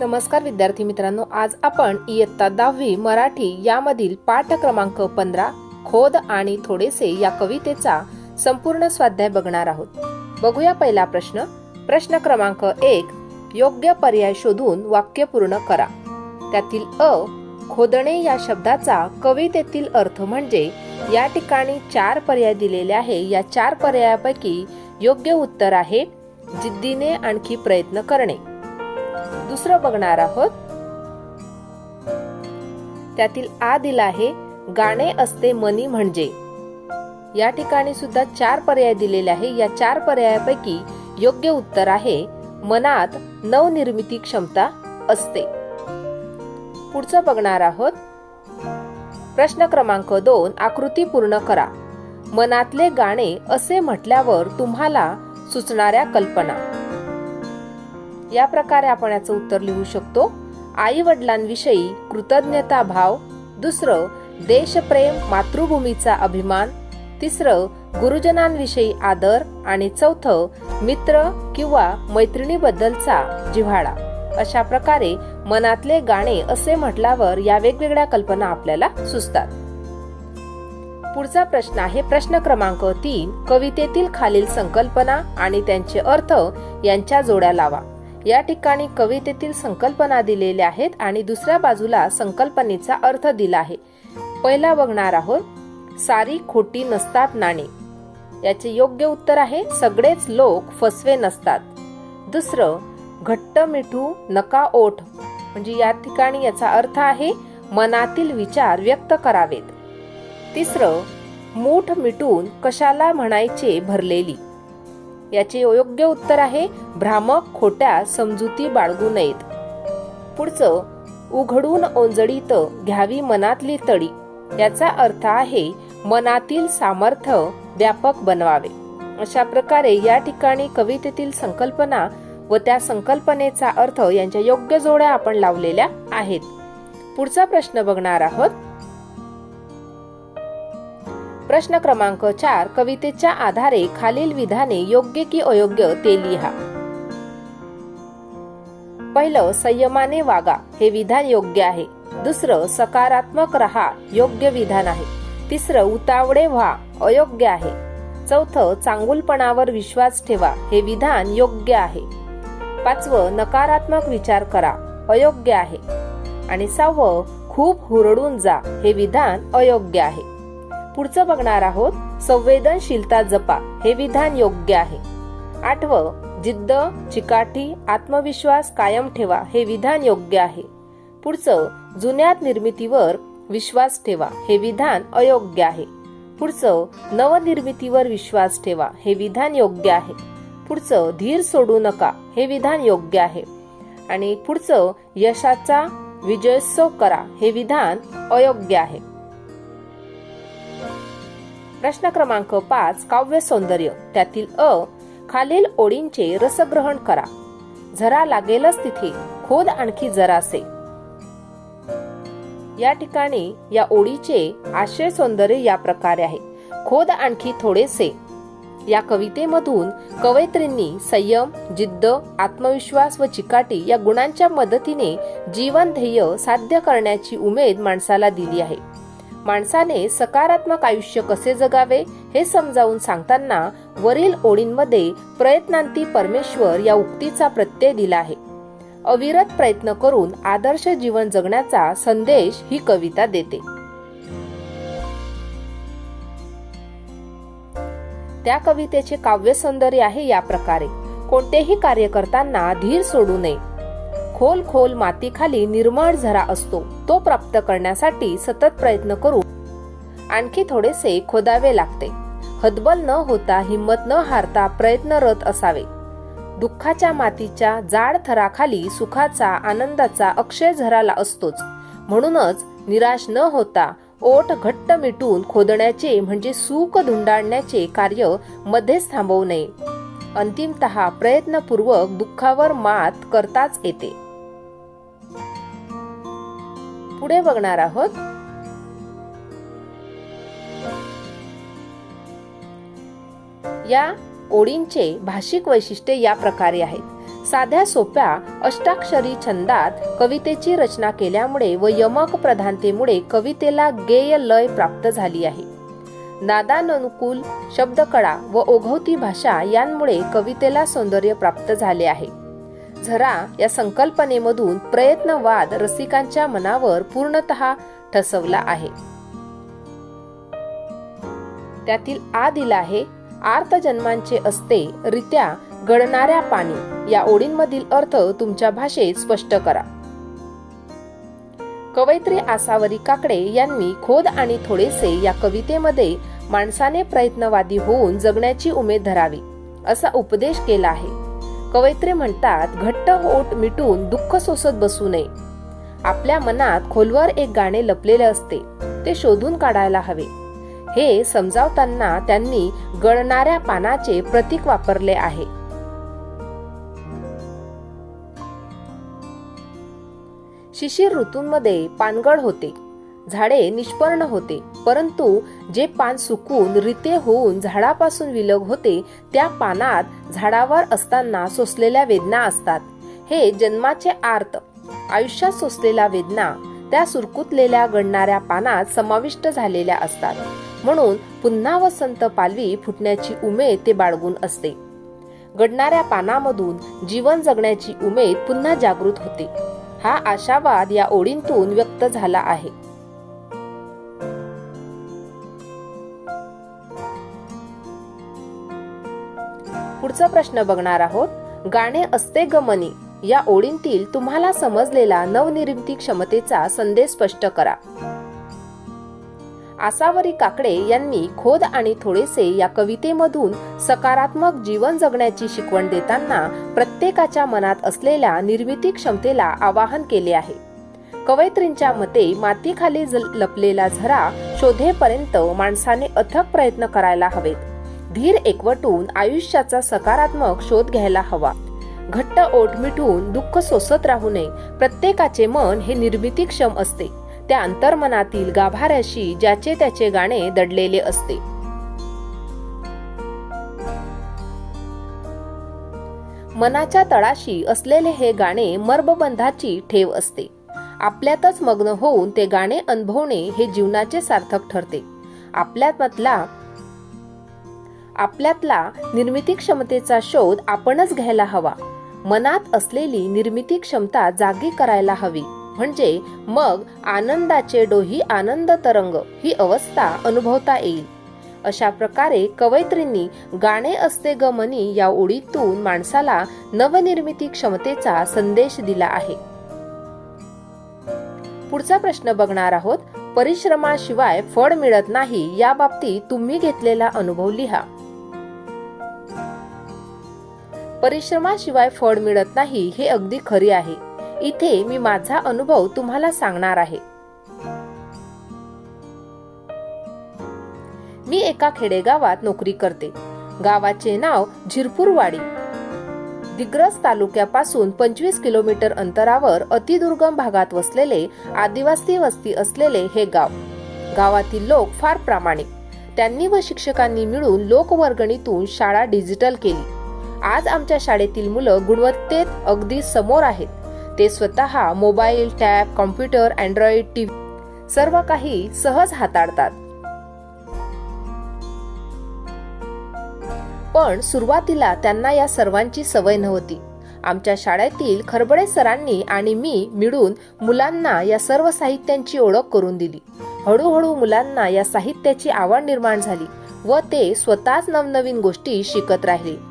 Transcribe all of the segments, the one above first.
नमस्कार विद्यार्थी मित्रांनो आज आपण इयत्ता दहावी मराठी यामधील पाठ क्रमांक पंधरा खोद आणि थोडेसे या कवितेचा संपूर्ण स्वाध्याय बघणार आहोत. बघूया पहिला प्रश्न. प्रश्न क्रमांक एक योग्य पर्याय शोधून वाक्य पूर्ण करा. त्यातील अ खोदणे या शब्दाचा कवितेतील अर्थ म्हणजे या ठिकाणी चार पर्याय दिलेले आहे. या चार पर्यायापैकी योग्य उत्तर आहे जिद्दीने आणखी प्रयत्न करणे. दुसरं बघणार आहोत. त्यातील आ दिला आहे गाणे असते मनी म्हणजे. या ठिकाणी सुद्धा चार पर्याय दिलेले आहे. या चार पर्यायापैकी योग्य उत्तर आहे मनात नवनिर्मिती क्षमता असते. पुढचं बघणार आहोत. प्रश्न क्रमांक दोन आकृती पूर्ण करा. मनातले गाणे असे म्हटल्यावर तुम्हाला सुचणाऱ्या कल्पना. या प्रकारे आपण याचं उत्तर लिहू शकतो. आई वडिलांविषयी कृतज्ञता भाव दुसरं देशप्रेम मातृभूमीचा अभिमान तिसरं गुरुजनांविषयी आदर आणि चौथं मित्र किंवा मैत्रिणीबद्दलचा जिव्हाळा. अशा प्रकारे मनातले गाणे असे म्हटल्यावर या वेगवेगळ्या कल्पना आपल्याला सुचतात. पुढचा प्रश्न आहे प्रश्न क्रमांक तीन कवितेतील खालील संकल्पना आणि त्यांचे अर्थ यांच्या जोड्या लावा. या ठिकाणी कवितेतील संकल्पना दिलेल्या आहेत आणि दुसऱ्या बाजूला संकल्पनेचा अर्थ दिला आहे. पहिला बघणार आहोत सारी खोटी नसतात नाणी. याचे योग्य उत्तर आहे सगळेच लोक फसवे नसतात. दुसरं घट्ट मिठू नका ओठ. म्हणजे या ठिकाणी याचा अर्थ आहे मनातील विचार व्यक्त करावेत. तिसरं मूठ मिटून कशाला म्हणायचे भरलेली? याचे योग्य उत्तर आहे भ्रामक खोट्या समजुती बाळगू नयेत. पुढचं उघडून ओंजळीत घ्यावी मनातली तडी. याचा अर्थ आहे मनातील सामर्थ्य व्यापक बनवावे. अशा प्रकारे या ठिकाणी कवितेतील संकल्पना व त्या संकल्पनेचा अर्थ यांच्या योग्य जोड्या आपण लावलेल्या आहेत. पुढचा प्रश्न बघणार आहोत प्रश्न क्रमांक चार कवितेच्या आधारे खालील विधाने योग्य की अयोग्य ते लिहा. पहिलं संयमाने वागा हे विधान योग्य आहे. दुसरं सकारात्मक रहा योग्य विधान आहे. तिसरं उतावळे व्हा अयोग्य आहे. चौथं चांगुलपणावर विश्वास ठेवा हे विधान योग्य आहे. पाचवं नकारात्मक विचार करा अयोग्य आहे. आणि सहावं खूप हुरडून जा हे विधान अयोग्य आहे. पुढचं बघणार आहोत संवेदनशीलता जपा हे विधान योग्य आहे. आठवं जिद्द चिकाटी आत्मविश्वास कायम ठेवा हे विधान योग्य आहे. पुढचं जुन्यात निर्मितीवर विश्वास ठेवा हे विधान अयोग्य आहे. पुढचं नवनिर्मितीवर विश्वास ठेवा हे विधान योग्य आहे. पुढचं धीर सोडू नका हे विधान योग्य आहे. आणि पुढचं यशाचा विजयोत्सव करा हे विधान अयोग्य आहे. प्रश्न क्रमांक पाच काव्य सौंदर्य. त्यातील अ खालील ओळींचे रसग्रहण करा. झरा लागेलच तिथे खोद आणखी जरासे. या ठिकाणी या ओळीचे आशय सौंदर्य या प्रकारे आहे. खोद आणखी थोडेसे. या कवितेमधून कवयित्रींनी संयम जिद्द आत्मविश्वास व चिकाटी या गुणांच्या मदतीने जीवन ध्येय साध्य करण्याची उमेद माणसाला दिली आहे. माणसाने सकारात्मक आयुष्य कसे जगावे हे समजावून सांगताना वरील ओळींमध्ये प्रयत्नांती परमेश्वर या उक्तीचा प्रत्यय दिला आहे. अविरत प्रयत्न करून आदर्श जीवन जगण्याचा संदेश ही कविता देते. त्या कवितेचे काव्य सौंदर्य आहे या प्रकारे. कोणतेही कार्य करताना धीर सोडू नये. खोल खोल मातीखाली निर्मळ झरा असतो. तो प्राप्त करण्यासाठी सतत प्रयत्न करू. आणखी थोडेसे खोदावे लागते. हतबल न होता हिंमत न हारता प्रयत्नरत असावे. दुःखाच्या मातीच्या जाड थराखाली सुखाचा आनंदाचा अक्षय झराला असतोच. म्हणूनच निराश न होता ओठ घट्ट मिटून खोदण्याचे म्हणजे सुख धुंडाळण्याचे कार्य मध्येच थांबवू नये. अंतिमतः प्रयत्नपूर्वक दुःखावर मात करताच येते. पुढे बघणार आहोत. या ओळींचे भाषिक वैशिष्ट्ये या प्रकारे आहेत. साध्या सोप्या अष्टाक्षरी छंदात कवितेची रचना केल्यामुळे व यमक प्रधानतेमुळे कवितेला गेय लय प्राप्त झाली आहे. नादानुकूल शब्दकळा व ओघवती भाषा यांमुळे कवितेला सौंदर्य प्राप्त झाले आहे. झरा या संकल्पनेमधून प्रयत्नवाद रसिकांच्या मनावर पूर्णतः ठसवला आहे. त्यातील आ दिला आहे आर्त जन्मांचे असते रित्या गळणाऱ्या पाणी. या ओळींमधील अर्थ तुमच्या भाषेत स्पष्ट करा. कवयित्री आसावरी काकडे यांनी खोद आणि थोडेसे या कवितेमध्ये माणसाने प्रयत्नवादी होऊन जगण्याची उमेद धरावी असा उपदेश केला आहे. कवयित्री म्हणतात घट्ट ओट मिटून दुःख सोसत बसू नये. आपल्या मनात खोलवर एक गाणे लपलेले असते ते शोधून काढायला हवे. हे समजावताना त्यांनी गळणाऱ्या पानाचे प्रतीक वापरले आहे. शिशिर ऋतूंमध्ये पानगळ होते. झाडे निष्पर्ण होते. परंतु जे पान सुकून रिते होऊन झाडापासून विलग होते त्या पानात झाडावर असताना सोसलेल्या वेदना असतात. हे जन्माचे आर्त. आयुष्यात सोसलेल्या वेदना त्या सुरकुतलेल्या गणणाऱ्या पानात समाविष्ट झालेल्या असतात. म्हणून पुन्हा वसंत पालवी फुटण्याची उमेद ते बाळगून असते. गडणाऱ्या पानामधून जीवन जगण्याची उमेद पुन्हा जागृत होते. हा आशावाद या ओळींतून व्यक्त झाला आहे. पुढचा प्रश्न बघणार आहोत. गाणे असते गमनी या ओळींतील तुम्हाला समजलेला नवनिर्मिती क्षमतेचा संदेश स्पष्ट करा. आसावरी काकडे यांनी खोद आणि थोडेसे या कवितेमधून सकारात्मक जीवन जगण्याची शिकवण देताना प्रत्येकाच्या मनात असलेल्या निर्मिती क्षमतेला आवाहन केले आहे. कवयित्रींच्या मते मातीखाली लपलेला झरा शोधेपर्यंत माणसाने अथक प्रयत्न करायला हवेत. धीर एकवटून आयुष्याचा सकारात्मक शोध घ्यायला हवा. घट्ट ओठ मिठून दुःख सोसत राहू नये. प्रत्येकाचे मन हे निर्मितीक्षम असते. त्या अंतर्मनातील गाभाऱ्याशी ज्याचे त्याचे गाणे दडलेले असते. मनाच्या तळाशी असलेले हे गाणे मर्मबंधाची ठेव असते. आपल्यातच मग्न होऊन ते गाणे अनुभवणे हे जीवनाचे सार्थक ठरते. आपल्यातला आपल्यातला निर्मिती क्षमतेचा शोध आपणच घ्यायला हवा. मनात असलेली निर्मिती क्षमता जागी करायला हवी. म्हणजे मग आनंदाचे डोही आनंद तरंग ही अवस्था अनुभवता येईल. अशा प्रकारे कवयित्रींनी गाणे असते ग मनी या ओळीतून माणसाला नवनिर्मिती क्षमतेचा संदेश दिला आहे. पुढचा प्रश्न बघणार आहोत परिश्रमाशिवाय फळ मिळत नाही या बाबतीत तुम्ही घेतलेला अनुभव लिहा. परिश्रमाशिवाय फळ मिळत नाही हे अगदी खरी आहे. इथे मी माझा अनुभव तुम्हाला सांगणार आहे. मी एका खेडेगावात नोकरी करते. गावाचे नाव झिरपूरवाडी. दिग्रस तालुक्यापासून पंचवीस किलोमीटर अंतरावर अतिदुर्गम भागात वसलेले आदिवासी वस्ती असलेले हे गाव. गावातील लोक फार प्रामाणिक. त्यांनी व शिक्षकांनी मिळून लोकवर्गणीतून शाळा डिजिटल केली. आज आमच्या शाळेतील मुलं गुणवत्तेत अगदी समोर आहेत. ते स्वतः mobile tab computer android TV सर्व काही सहज हाताळतात. पण सुरुवातीला त्यांना या सर्वांची सवय नव्हती. आमच्या शाळेतील खरबडे सरांनी आणि मी मिळून मुलांना या सर्व साहित्यांची ओळख करून दिली. हळूहळू मुलांना या साहित्याची आवड निर्माण झाली व ते स्वतःच नवनवीन गोष्टी शिकत राहिले.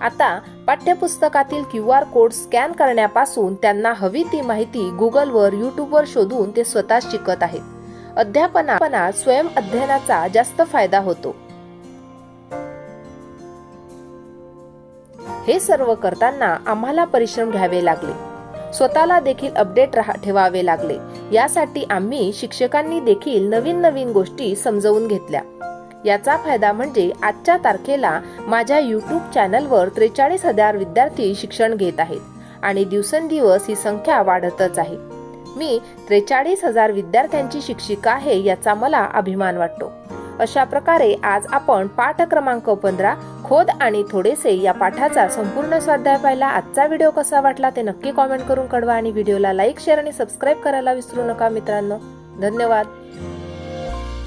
आता पाठ्यपुस्तकातील क्यू आर कोड स्कॅन करण्यापासून त्यांना हवी ती माहिती गुगलवर युट्यूबवर शोधून ते स्वतः शिकत आहेत. अध्यापनात स्वयं अध्ययनाचा जास्त फायदा होतो. हे सर्व करताना आम्हाला परिश्रम घ्यावे लागले. स्वतःला देखील अपडेट ठेवावे लागले. यासाठी आम्ही शिक्षकांनी देखील नवीन नवीन गोष्टी समजवून घेतल्या. याचा फायदा म्हणजे आजच्या तारखेला माझ्या यूट्यूब चॅनलवर त्रेचाळीस हजार विद्यार्थी शिक्षण घेत आहेत आणि दिवसेंदिवस ही संख्या वाढतच आहे. मी त्रेचाळीस हजार विद्यार्थ्यांची शिक्षिका आहे याचा मला अभिमान वाटतो. अशा प्रकारे आज आपण पाठ क्रमांक पंधरा खोद आणि थोडेसे या पाठाचा संपूर्ण स्वाध्याय पाहिला. आजचा व्हिडिओ कसा वाटला ते नक्की कॉमेंट करून कळवा आणि व्हिडिओला लाईक शेअर आणि सबस्क्राईब करायला विसरू नका मित्रांनो. धन्यवाद.